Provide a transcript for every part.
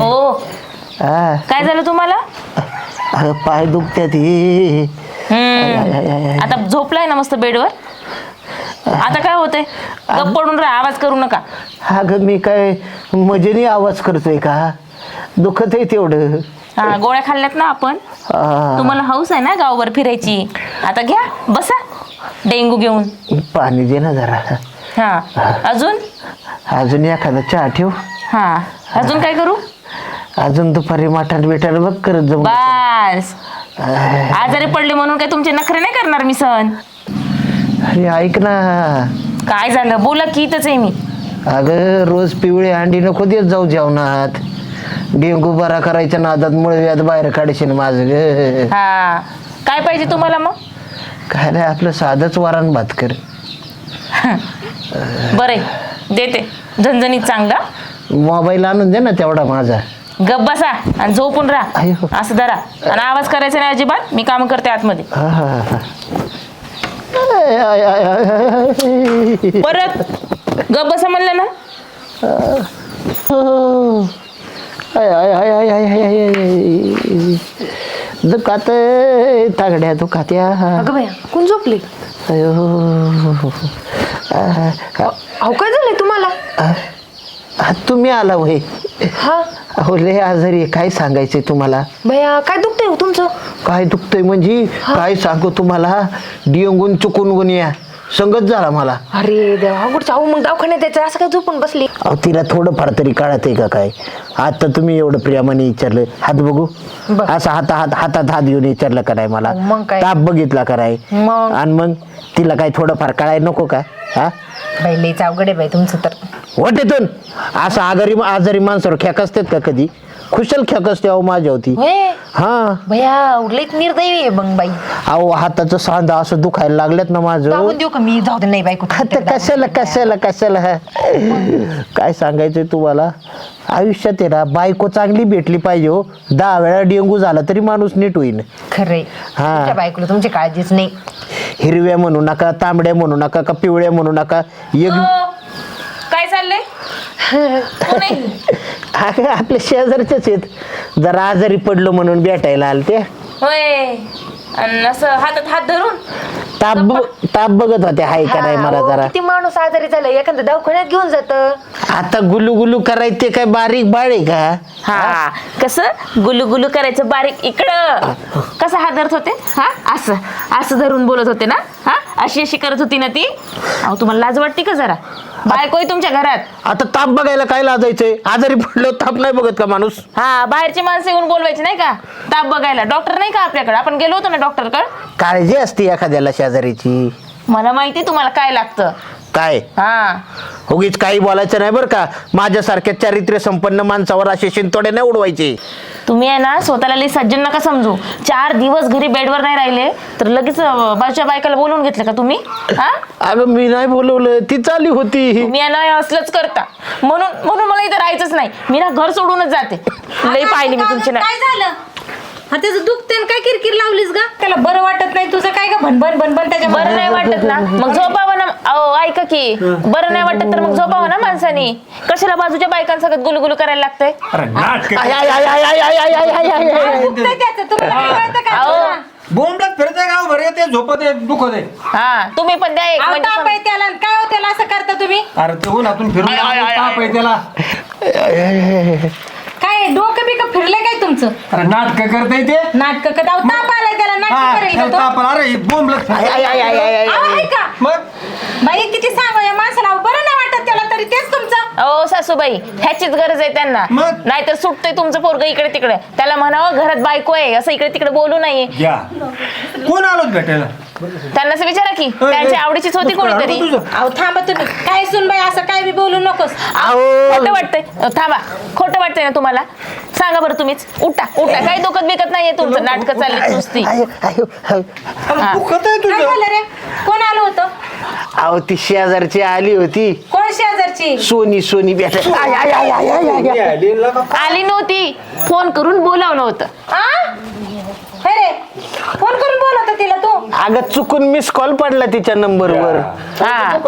हो काय झालं तुम्हाला अगं, पाय दुखत्यात हे हम्म. आता झोपलाय ना मस्त बेडवर आता काय होतंय पडून राहा आवाज करू नका अगं मी काय मजेने आवाज करतोय का दुखत आहे तेवढं. हा गोळ्या खाल्ल्यात ना आपण. आ, तुम्हाला हौस आहे ना गावभर फिरायची? आता घ्या बसा. डेंगू घेऊन. पाणी दे ना जरा. हा. अजून? अजून एखादा चहा ठेव. हा. अजून काय करू? अजून दुपारी मटण बिटण बघ करत जाऊ. बस. आजारी पडले म्हणून काय तुमचे नखरे नाही करणार मी सहन अरे ऐक ना. काय झालं? बोला की इथंच आहे मी. अगं रोज पिवळे अंडी नको देत जाऊ जेवणात. डेंगू बरा करायच्या नादात मुळव्यात बाहेर काढशील माझं ग. हा. काय पाहिजे तुम्हाला मग? काय नाही आपलं साधंच वरण भात कर. बरं देते. झणझणीत चांगला मोबाईल आणून दे ना तेवढा माझा. गप बसा आणि झोपून राहा. अयो. असं धरा. आणि आवाज करायचा नाही अजिबात. मी काम करते आतमध्ये. हा, हा, हा. आय, आय, आय, आय, आय. परत. गप बसा म्हणलं ना. दुखात तागड्या दुखात्या अगं बाया कोण झोपले? अयो. अहो काय झालंय तुम्हाला? तुम्ही आला वय. हा? अहो लय आजारी आहे. काय सांगायचंय तुम्हाला? भैया काय दुखतंय हो तुमचं? काय दुखतंय म्हणजे? काय सांगू तुम्हाला? डिंगून चुकून गुन्या संगत झाला मला. अरे देवा अवघडचं अहो मग दवाखान्यात यायचं असं काय झोपून बसली? अहो तिला थोडंफार तरी कळत आहे का काय? आता तुम्ही एवढं प्रेमाने विचारलं हात बघू? बघ. असं हात हात हातात हात घेऊन विचारलं का नाही मला? मग काय? ताप बघितला का नाही? मग? आणि मग तिला काय थोडंफार कळाय नको का? हा? बाई लईच अवघड आहे बाई तुमचं तर. वाटेतून! असं आजारी आजारी माणसावर खेक असतात का कधी? खुशाल खेक असते अहो माझ्या होती. होय? हा. भैया लईच निर्दयी आहे मग बाई. अहो हाताचं सांधा असं दुखायला लागल्यात ना माझं. देऊ का मी? जाऊ दे नाही बायको. आता कशाला कशाला कशाला? काय सांगायचंय तुम्हाला? आयुष्यात आहे ना बायको चांगली भेटली पाहिजे हो. दहा वेळा डेंगू झाला तरी माणूस नीट होईन. खरंय. हा. तुमच्या बायकोला तुमची काळजीच नाही. हिरव्या म्हणू नका तांबड्या म्हणू नका का पिवळ्या म्हणू नका. एक. काय चाललंय? कोण? आहे? अगं, आपल्या शेजारच्याच आहेत. जरा आजारी पडलो म्हणून भेटायला आले ते होय. आणि असं हातात हात धरून? ताप ब- ताप बघत होते हाय का नाही मला जरा. किती माणूस आजारी झाला एखादा दवाखान्यात घेऊन जात. आता गुलू गुलू करायचं ते काय बारीक बाळ आहे का? हा. कसं? गुलू गुलू करायचं बारीक इकडं. कसं हात धरत होते? हा? असं. असं धरून बोलत होते ना? हा? अशी अशी करत होती ना ती? अहो तुम्हाला लाज वाटते का जरा? बायको आहे तुमच्या घरात? आता ताप बघायला काय लाजायचंय? आजारी पडलो ताप नाही बघत का माणूस? हा बाहेरची माणसं येऊन बोलवायची नाही का? ताप बघायला. डॉक्टर नाही का आपल्याकडे? आपण गेलो होतो ना डॉक्टरकडे? काळजी असते एखाद्याला शेजारीची. मला माहिती तुम्हाला काय लागतं. काय? हा. उगीच काही बोलायचं नाही बरं का. माझ्यासारख्या चारित्र्य संपन्न माणसावर असे शिंतोडे नाही उडवायचे. तुम्ही आहे ना स्वतःला लई सज्जन नका समजू. चार दिवस घरी बेडवर नाही राहिले तर लगेच अं, बाजूच्या बायकाला बोलवून घेतलं का तुम्ही? हा? अगं मी नाही बोलवलं. ती चाली होती. तुम्ही आहे ना हे असलंच करता. म्हणून म्हणून मला इथं राहायचंच नाही. मी ना घर सोडूनच जाते. लई पाहिली मी तुमची ना. काय झालं? हा त्याचं दुखते काय किरकिर लावलीस गा त्याला बरं वाटत नाही तुझं काय का भनभन भनभन त्याच्या बरं नाही वाटत ना मग झोपावं ना अहो ऐका की बरं नाही वाटत तर मग झोपावं ना माणसानी कशाला बाजूच्या बायकांसोबत गुलगुलू करायला लागतंय अरे नाटक आय, आय, आय, आय, आय, आय, आय, आय, आय, आय, आय. दुखतंय त्याचं तुम्हाला काय कळतं का अहो बोंबलत फिरते गाव भर येते झोपत आहे दुखत आहे हा तुम्ही पण द्या एक अहो, म्हणजे ताप आहे त्याला काय हो त्याला असं करता तुम्ही अरे ते उन्हातून फिरून ताप आहे त्याला काय डोकं बिकं फिरलंय काय तुमचं? अरे नाटक करता ते. नाटक कदा ताप आलाय त्याला हा, नाटक करेल का आला. अरे तो अहो, मग? बाई किती सांगू या माणसाला अहो, बरं नाही वाटत त्याला तरी. तेच तुमचं. अहो सासूबाई ह्याचीच गरज आहे त्यांना. मग? नाहीतर सुटतंय तुमचं पोरग इकडे तिकडे. त्याला म्हणावं घरात बायको आहे असं इकडे तिकडे बोलू नये. या कोण आलोच भेटायला? त्यांना असं विचारा की त्यांच्या आवडीचीच होती कोणीतरी. अहो थांबा तुम्ही. काय सुन बाई असं काय बी बोलू नकोस. अहो. खोटं वाटतंय. अ, थांबा. खोटं वाटतंय ना तुम्हाला? सांगा बरं तुम्हीच. उठा उठा. काही दुखत बिकत नाहीये तुमचं नाटक चालली नुसती. आय, आय, आय. हा. दुखत आहे काय तुझं. झालं रे? कोण आलं होतं? अहो ती शेजारची आली होती. कोण शेजारची? सोनी सोनी भेट आय, आय, आय, आय, आय, आय, आय. आलेला का? आली नव्हती. फोन करून बोलावलं होतं. आ? हे रे फोन करून बोलवतो तिला तू अगं चुकून मिस कॉल पडला तिच्या नंबरवर हा.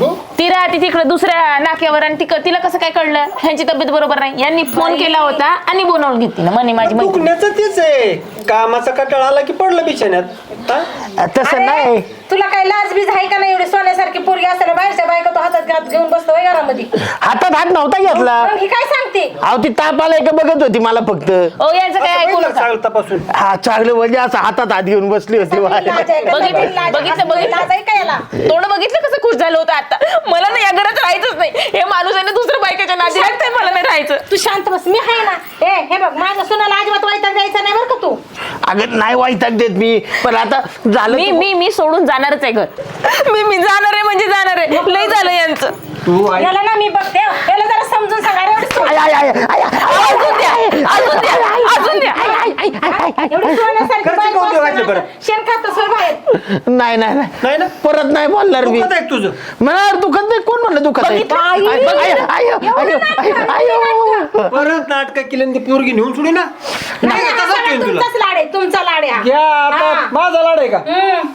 तू ती? राहते तिकडे दुसऱ्या नाक्यावर आणि तिक तिला कसं काय कळलं? ह्यांची तब्येत बरोबर नाही. यांनी फोन केला होता आणि बोलावून घेतली ना म्हणे माझी मैत्रीण. दुखण्याचं तेच आहे. कामाचा कटाळा आला की पडलं बिछाण्यात. हा? तसं नाही. तुला काय लाज बीज आहे का नाही? एवढी सोन्यासारखी पोरगी असताना बाहेरच्या बायका तो हातात घात घेऊन बसतो घरामध्ये? हातात हात नव्हता घेतला. मग ही काय सांगते? अहो ती ताप आलाय का बघत होती मला फक्त. ओ यांचं काय ऐकू नका. तपासून. हा चांगलं म्हणजे असं हातात हात घेऊन बसली होती लाज आहे का? बघितलं, लाज आहे. बघितलं, बघितलं. लाज आहे का याला? तोंड बघितलं कसं खुश झालं होतं आता? मला ना या घरात राहायचंच नाही. हे माणूस आहे ना दुसऱ्या बायकाच्या नादी लागतंय मला नाही राहायचं. तू शांत बस मी आहे ना. ए हे बघ माझ्या सुनाला अजिबात वैताग द्यायचा नाही बरं का तू अगं नाही वाईटाक देत मी पण आता झालं मी तू- मी मी सोडून जाणारच आहे घर मी मी जाणार आहे म्हणजे जाणार आहे लय झालं यांचं तू ऐक याला ना मी बघते याला जरा समजून सांगा अरे एवढी सोन- आय, आय, आय, आय, आय, अजून द्या अजून द्या अजून द्या एवढी सोन्यासारखी खर्च बायको करून ठेवायचं असताना बरं. शेण खातं सोड बाहेर नाही नाही नाही नाही ना परत नाही बोलणार मी दुखत आहे का तुझं मला दुखत नाही कोण म्हणलं दुखत आहे बघितलं? परत नाटक केलं ती पोरगी नेऊन सोडी ना नाही तसंच तुला तुमचाच लाड आहे तुमचा लाड आहे हा. घ्या आता. माझा लाड आहे का हम्म.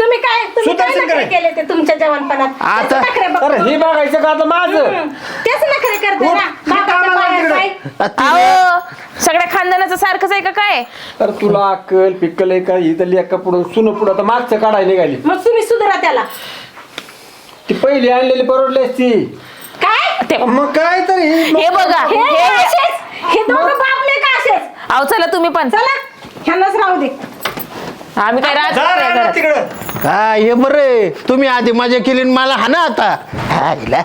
तुम्ही काय तुम्ही काय नखरे. केले ते तुमच्या जवानपणात आता- त्याचे नखरे बघतो. अरे हे बघायचं का आता माझं हम्म. तेच नखरे करते हो, ना हे बापाच्या कामाला पायात तिकडं. काय? अहो सगळ्या खानदानाचं सारखंच आहे का काय? अरे तुला अक्कल पिक्कल आहे का? ही तर पुढं सुन पुढं. आता मागचं काढायला निघाली. मग तुम्ही सुधरा त्याला. ती पहिली आणलेली परवडली असती. काय? ते मग काय तरी? हे बघा हे हे असेच. हे दोघं बापले का असेच. अहो चला तुम्ही पण. चला ह्यांनाच राहू दे. आम्ही काय राहत जा नाही रानात घरात. तिकडं. हा हे बरं. आहे. तुम्ही आधी मजा केली आणि मला हाना आता. हा, हिला.